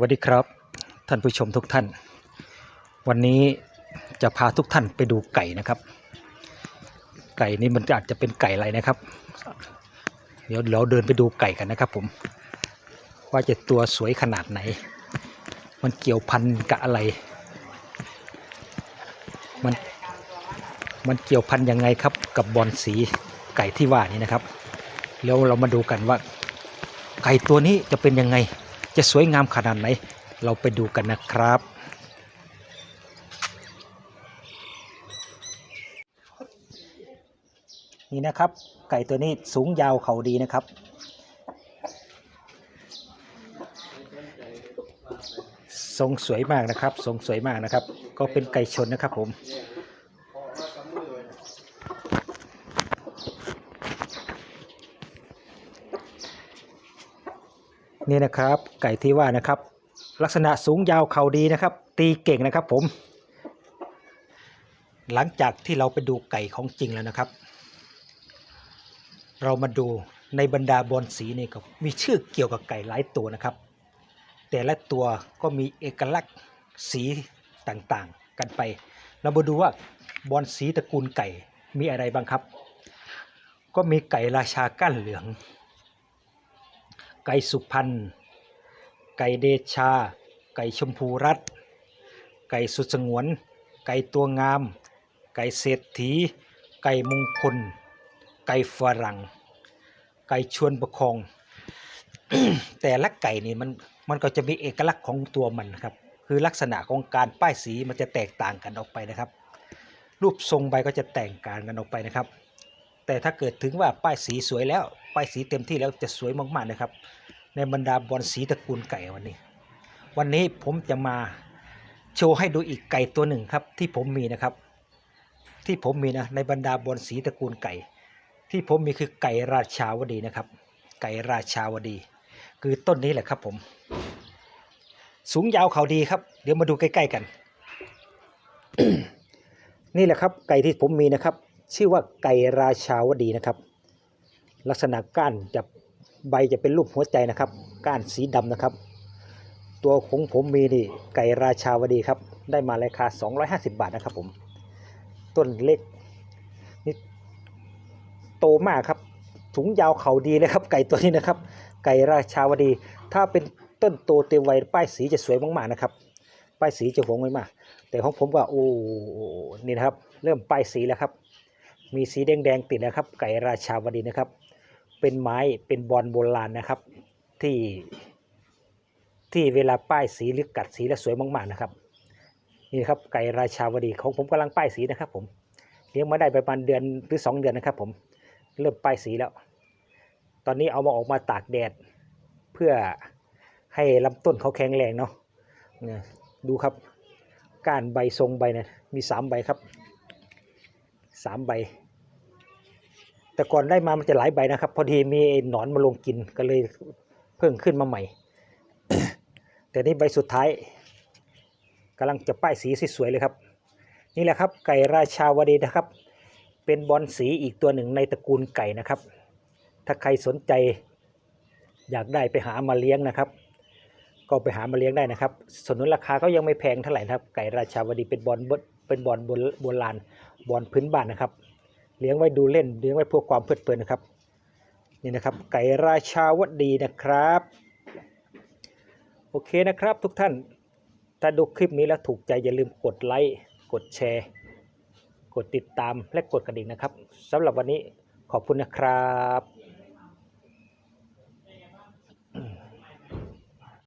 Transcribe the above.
วัสดีครับท่านผู้ชมทุกท่าน วันนี้จะพาทุกท่านไปดูไก่นะครับ ไก่นี้มันอาจจะเป็นไก่อะไรนะครับ เดี๋ยวเราเดินไปดูไก่กันนะครับ ผม ว่าจะตัวสวยขนาดไหน มันเกี่ยวพันกับอะไร มันมันเกี่ยวพันยังไงครับ กับบอลสีไก่ที่ว่านี้นะครับ แล้วเรามาดูกันว่า ไก่ตัวนี้จะเป็นยังไง จะสวยงามขนาดไหน เราไปดูกันนะครับ นี่นะครับ ไก่ตัวนี้สูงยาวเขาดีนะครับทรงสวยมากนะครับทรงสวยมากนะครับ ก็เป็นไก่ชนนะครับผม นี่นะครับไก่ที่ว่านะครับ ลักษณะสูงยาวเข่าดีนะครับ ตีเก่งนะครับผม หลังจากที่เราไปดูไก่ของจริงแล้วนะครับ เรามาดูในบรรดาบอลสีนี่ก็มีชื่อเกี่ยวกับไก่หลายตัวนะครับ แต่ละตัวก็มีเอกลักษณ์สีต่างๆ กันไป เรามาดูว่าบอลสีตระกูลไก่มีอะไรบ้างครับ ก็มีไก่ราชาก้านเหลือง ไก่สุพรรณไก่เดชา ไก่ชมพูรัตไก่สุดสงวน ไก่ตัวงาม ไก่เศรษฐี ไก่มงคล ไก่ฝรั่ง ไก่ชวนประคอง แต่ละไก่นี่มันมันก็จะมีเอกลักษณ์ของตัวมันครับ คือลักษณะของการป้ายสีมันจะแตกต่างกันออกไปนะครับ รูปทรงใบก็จะแตกต่างกันออกไปนะครับ แต่ถ้าเกิดถึงว่าป้ายสีสวยแล้ว ป้ายสีเต็มที่แล้วจะสวยมากๆนะครับ ในบรรดาบอลสีตระกูลไก่วันนี้ วันนี้ผมจะมาโชว์ให้ดูอีกไก่ตัวหนึ่งครับ ที่ผมมีนะครับ ที่ผมมีนะในบรรดาบอลสีตระกูลไก่ ที่ผมมีคือไก่ราชาวดีนะครับ ไก่ราชาวดี คือต้นนี้แหละครับผม สูงยาวเขาดีครับ เดี๋ยวมาดูใกล้ๆกัน นี่แหละครับ ไก่ที่ผมมีนะครับ ชื่อว่าไก่ราชาวดีนะครับ ลักษณะก้านจะใบจะเป็นรูปหัวใจนะครับ ก้านสีดำนะครับ ตัวของผมมีนี่ไก่ราชาวดีครับ ได้มาราคา 250 บาทนะครับผม ต้นเล็กนี่โตมากครับสูงยาวเขาดีเลยครับ ไก่ตัวนี้นะครับ ไก่ราชาวดี ถ้าเป็นต้นโตเต็มวัยป้ายสีจะสวยมากๆนะครับ ป้ายสีจะหวงไว้มาก แต่ของผมก็โอ้นี่นะครับ เริ่มป้ายสีแล้วครับ มีสีแดงๆติดนะครับ ไก่ราชาวดีนะครับ เป็นไม้เป็นบอลโบราณนะครับ ที่ที่เวลาป้ายสีหรือกัดสีแล้วสวยมาก ๆนะครับ นี่ครับไก่ราชาวดีของผมกำลังป้ายสีนะครับ ผมเลี้ยงมาได้ประมาณเดือนหรือสองเดือนนะครับ ผมเริ่มป้ายสีแล้ว ตอนนี้เอามาออกมาตากแดด เพื่อให้ลำต้นเขาแข็งแรงเนาะเนี่ยดูครับก้านใบทรงใบนะมีสามใบครับสามใบ แต่ก่อนได้มามันจะหลายใบนะครับ พอดีมีหนอนมาลงกินก็เลยเพิ่งขึ้นมาใหม่ แต่นี่ใบสุดท้ายกำลังจะป้ายสีสวยๆเลยครับ นี่แหละครับไก่ราชาวดีนะครับ เป็นบอลสีอีกตัวหนึ่งในตระกูลไก่นะครับ ถ้าใครสนใจอยากได้ไปหามาเลี้ยงนะครับ ก็ไปหามาเลี้ยงได้นะครับสนุนราคาก็ยังไม่แพงเท่าไหร่นะครับ ไก่ราชาวดีเป็นบอลเป็นบอลโบราณบอลพื้นบ้านนะครับ เลี้ยงไว้ดูเล่นเลี้ยงไว้เพื่อความเพลิดเพลินนะครับนี่นะครับไก่ราชาวดีนะครับ โอเคนะครับทุกท่านถ้าดูคลิปนี้แล้วถูกใจอย่าลืมกดไลค์กดแชร์ กดติดตามและกดกระดิ่งนะครับสำหรับวันนี้ขอบคุณนะครับ